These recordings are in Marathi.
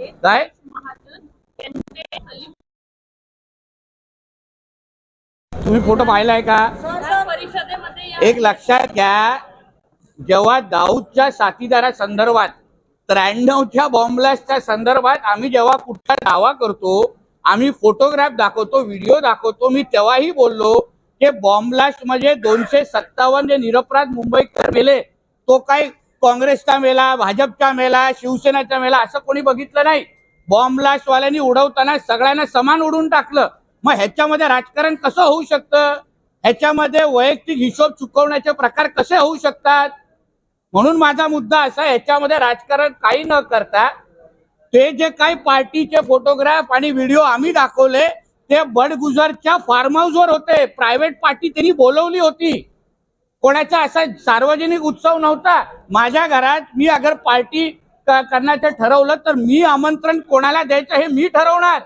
आहेत काय? तुम्ही फोटो पाहिलाय का? एक लक्षात घ्या. जेव्हा दाऊदच्या साथीदारा संदर्भात त्र्याण्णवच्या बॉम्बलास्टच्या संदर्भात आम्ही जेव्हा कुठला दावा करतो आम्ही फोटोग्राफ दाखवतो व्हिडिओ दाखवतो मी तेव्हाही बोललो की बॉम्बलास्ट म्हणजे दोनशे सत्तावन्न जे निरपराध मुंबईकर मेले तो काही काँग्रेसचा मेला भाजपचा मेला शिवसेनेचा मेला असं कोणी बघितलं नाही. बॉम्ब ब्लास्टवाल्यांनी उडवताना सगळ्यांना समान उडून टाकलं. मग ह्याच्यामध्ये राजकारण कसं होऊ शकतं? ह्याच्यामध्ये वैयक्तिक हिशोब चुकवण्याचे प्रकार कसे होऊ शकतात? म्हणून माझा मुद्दा असा ह्याच्यामध्ये राजकारण काही न करता ते जे काही पार्टीचे फोटोग्राफ आणि व्हिडिओ आम्ही दाखवले ते बडगुजरच्या फार्म हाऊसवर होते. प्रायव्हेट पार्टी त्यांनी बोलवली होती. कोणाचा असा सार्वजनिक उत्सव नव्हता. माझ्या घरात मी अगर पार्टी करण्याचं ठरवलं तर मी आमंत्रण कोणाला द्यायचं हे मी ठरवणार.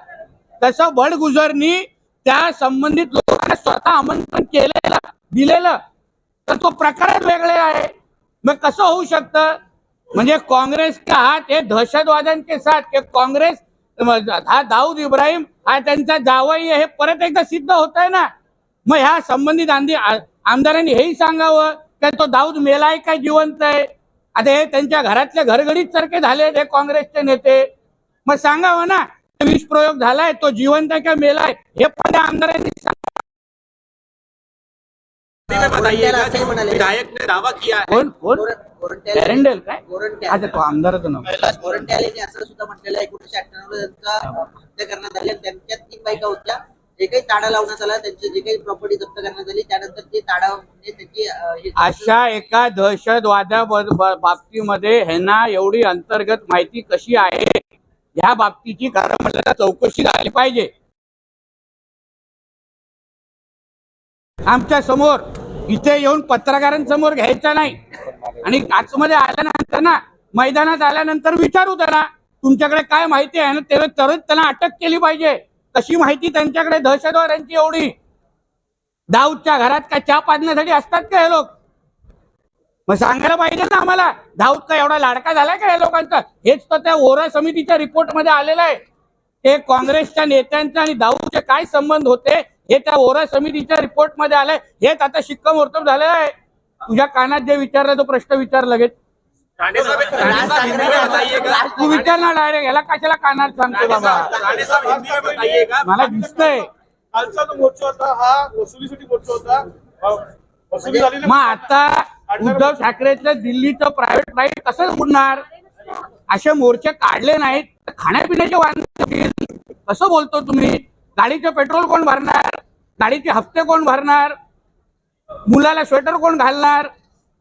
तसं बडगुजरनी त्या संबंधित लोकांना स्वतः आमंत्रण केलेलं दिलेलं. तर तो प्रकारच वेगळे आहे. मग कसं होऊ शकतं? म्हणजे काँग्रेस का हात हे दहशतवाद्यांचे साथ की काँग्रेस हा दाऊद इब्राहिम हा त्यांचा जावई हे परत एकदा सिद्ध होत आहे ना? मग ह्या संबंधित आंदी आमदारांनी हेही सांगावं की तो दाऊद मेलाय काय जिवंत आहे? आता हे त्यांच्या घरातले घरगडीत सारखे झाले हे काँग्रेसचे नेते. मग सांगावं ना विष प्रयोग झालाय तो जिवंत आहे का मेलाय? हे पण आमदारांनी. विधायक ने दावा किया है कोण? कोण? गोरंट्याल एरंडेल काय? गोरंट्याल. अच्छा तो आमदाराचं गोरंट्याल असं सुद्धा म्हटलेलं आहे एकोणीशे अठ्ठ्याण्णव त्यांचा हत्या करण्यात आली त्यांच्या तीन बायका होत्या. जे काही ताडा लावण्यात आला त्यांची जे काही प्रॉपर्टी जप्त करण्यात आली त्यानंतर ते ताडा म्हणजे त्याची अशा एका दहशतवादा बाबतीमध्ये ह्यांना एवढी अंतर्गत माहिती कशी आहे ह्या बाबतीची कारण म्हटलं चौकशी झाली पाहिजे. आमच्यासमोर इथे येऊन पत्रकारांसमोर घ्यायचा नाही. आणि आतमध्ये आल्यानंतर ना मैदानात आल्यानंतर विचारू त्यांना तुमच्याकडे काय माहिती आहे ना तेव्हा तरच त्यांना अटक केली पाहिजे. कशी माहिती त्यांच्याकडे? दहशतवाद्यांची एवढी. दाऊदच्या घरात काय चहा पाजण्यासाठी असतात का हे लोक? मग सांगायला पाहिजे ना आम्हाला दाऊद का एवढा लाडका झालाय का या लोकांचा? हेच तर त्या ओरा समितीच्या रिपोर्टमध्ये आलेलं आहे. ते काँग्रेसच्या नेत्यांचे आणि दाऊदचे काय संबंध होते हे त्या ओरा समितीच्या रिपोर्टमध्ये आलंय. हेच आता शिक्कामोर्तब झालेलं आहे. तुझ्या कानात जे विचारलं तो प्रश्न विचार लगेच. तू विचार ना डायरेक्ट याला कशाला कानात सांगतो बाबा? साहब राणे साहब हिंदी में बताइएगा मला दिसतंय. कालचा जो मोर्चा होता हा वसुलीसाठी मोर्चा होता. वसुली झालेली मग आता उद्धव ठाकरेचं दिल्लीचं प्रायव्हेट फ्लाईट कसं उडणार? असे मोर्चे काढले नाहीत. तर खाण्यापिण्याचे वांदे कसं बोलतो तुम्ही? गाडीचं पेट्रोल कोण भरणार? गाडीचे हप्ते कोण भरणार? मुलाला स्वेटर कोण घालणार?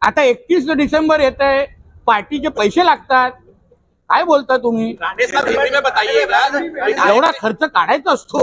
आता एकतीस डिसेंबर येत आहे पार्टीचे पैसे लागतात. काय बोलता तुम्ही? एवढा खर्च काढायचा असतो.